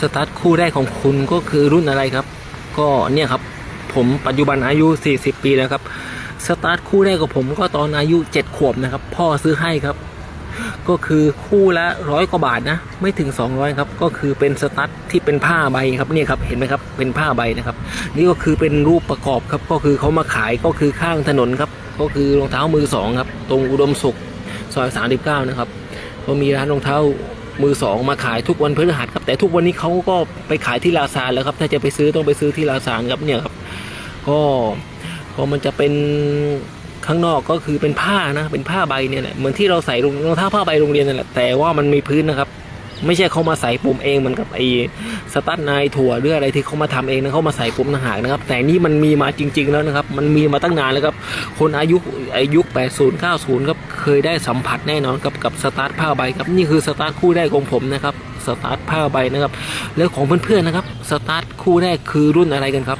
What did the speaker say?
สตาร์ทคู่แรกของคุณก็คือรุ่นอะไรครับ ก็เนี่ยครับ ผมปัจจุบันอายุ 40 ปีแล้วครับ สตาร์ทคู่แรกของผมก็ตอนอายุ 7 ขวบนะครับ พ่อซื้อให้ครับ ก็คือคู่ละร้อยกว่าบาทนะ ไม่ถึง 200 ครับ ก็คือเป็นสตาร์ทที่เป็นผ้าใบครับเนี่ยครับ เห็นไหมครับ เป็นผ้าใบนะครับ นี่ก็คือเป็นรูปประกอบครับ ก็คือเขามาขายก็คือข้างถนนครับ ก็คือรองเท้ามือสองครับ ตรงอุดมสุขซอย 39 นะครับ ก็มีร้านรองเท้า มือสองมาขายทุกวันพฤหัสครับแต่ทุกวันนี้เขาก็ไปขายที่ลาซานแล้วครับถ้าจะไปซื้อต้องไปซื้อที่ลาซานครับเนี่ยครับก็ก็มันจะเป็นข้างนอกก็คือเป็นผ้านะเป็นผ้าใบเนี่ยแหละเหมือนที่เราใส่รองรองเท้าผ้าใบโรงเรียนนั่นแหละแต่ว่ามันมีพื้นนะครับ ไม่ใช่เขามาใส่ปุ่มเองเหมือนกับไอ้สตั๊ดนายถั่วหรืออะไรที่เขามาทำเองนะเขามาใส่ปุ่มต่างหากนะครับ แต่นี่มันมีมาจริง ๆ แล้วนะครับ มันมีมาตั้งนานแล้วครับ คนอายุอายุ 80 90ครับเคยได้สัมผัสแน่นอนกับกับสตาร์ทผ้าใบครับนี่คือสตาร์ทคู่แรกของผมนะครับสตาร์ทผ้าใบนะครับแล้วของเพื่อนๆนะครับสตาร์ทคู่แรกคือรุ่นอะไรกันครับ